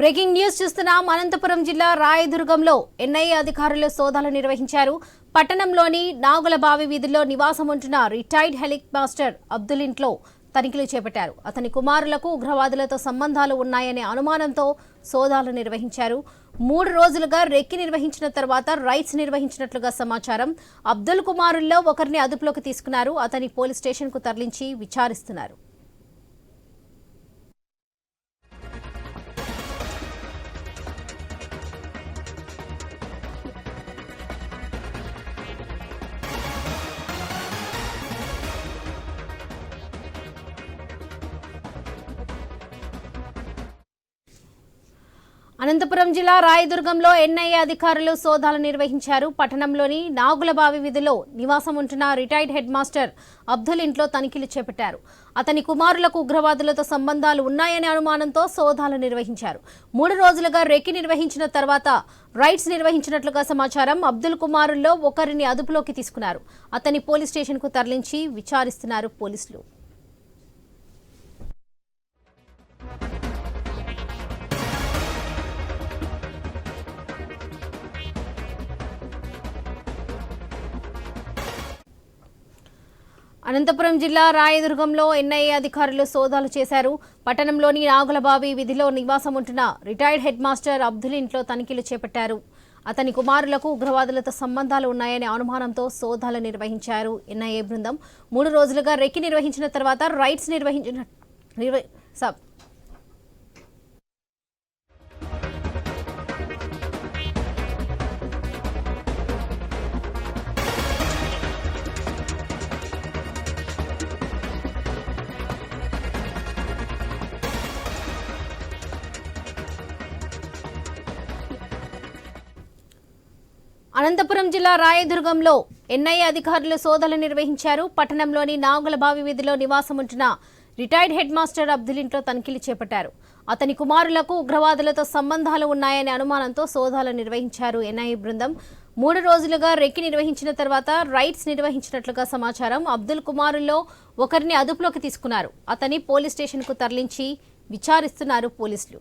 Breaking news చూస్తున్నాం. అనంతపురం జిల్లా రాయదుర్గంలో NIA అధికారులు సోదాలు నిర్వహించారు. పట్టణంలోని నాగులబావి వీధిలో నివాసం ఉంటున్న రిటైర్డ్ హెలిక్ మాస్టర్ అబ్దుల్ ఇంట్లో తనిఖీలు చేపట్టారు. అతని కుమారులకు ఉగ్రవాదులతో సంబంధాలు ఉన్నాయనే అనుమానంతో సోదాలు నిర్వహించారు. మూడు రోజులుగా రెక్కి నిర్వహించిన తర్వాత రైట్స్ నిర్వహించినట్లుగా సమాచారం. అబ్దుల్ కుమారుల్లో ఒకరిని అదుపులోకి తీసుకున్నారు. అతని పోలీస్ స్టేషన్కు తరలించి విచారిస్తున్నారు. అనంతపురం జిల్లా రాయదుర్గంలో ఎన్ఐఏ అధికారులు సోదాలు నిర్వహించారు. పట్టణంలోని నాగులబావి వీధిలో నివాసం ఉంటున్న రిటైర్డ్ హెడ్ మాస్టర్ అబ్దుల్ ఇంట్లో తనిఖీలు చేపట్టారు. అతని కుమారులకు ఉగ్రవాదులతో సంబంధాలు ఉన్నాయనే అనుమానంతో సోదాలు నిర్వహించారు. మూడు రోజులుగా రెక్కి నిర్వహించిన తర్వాత రైడ్స్ నిర్వహించినట్లుగా సమాచారం అబ్దుల్ కుమారుల్లో ఒకరిని అదుపులోకి తీసుకున్నారు. అతని పోలీస్ స్టేషన్కు తరలించి విచారిస్తున్నారు పోలీసులు. అనంతపురం జిల్లా రాయదుర్గంలో ఎన్ఐఏ అధికారులు సోదాలు చేశారు. పట్టణంలోని నాగులబావి విధిలో నివాసం ఉంటున్న రిటైర్డ్ హెడ్ మాస్టర్ అబ్దుల్ ఇంట్లో తనిఖీలు చేపట్టారు. అతని కుమారులకు ఉగ్రవాదులతో సంబంధాలు ఉన్నాయనే అనుమానంతో సోదాలు నిర్వహించారు ఎన్ఐఏ బృందం. మూడు రోజులుగా రెక్కి నిర్వహించిన తర్వాత రైట్స్ నిర్వహించిన అనంతపురం జిల్లా రాయదుర్గంలో ఎన్ఐఏ అధికారులు సోదాలు నిర్వహించారు. పట్టణంలోని నాగులబావి వీధిలో నివాసం ఉంటున్న రిటైర్డ్ హెడ్ మాస్టర్ అబ్దుల్ ఇంట్లో తనిఖీలు చేపట్టారు. అతని కుమారులకు ఉగ్రవాదులతో సంబంధాలు ఉన్నాయనే అనుమానంతో సోదాలు నిర్వహించారు ఎన్ఐఏ బృందం. మూడు రోజులుగా రెక్కి నిర్వహించిన తర్వాత రైట్స్ నిర్వహించినట్లుగా సమాచారం అబ్దుల్ కుమారుల్లో ఒకరిని అదుపులోకి తీసుకున్నారు. అతని పోలీస్ స్టేషన్కు తరలించి విచారిస్తున్నారు పోలీసులు.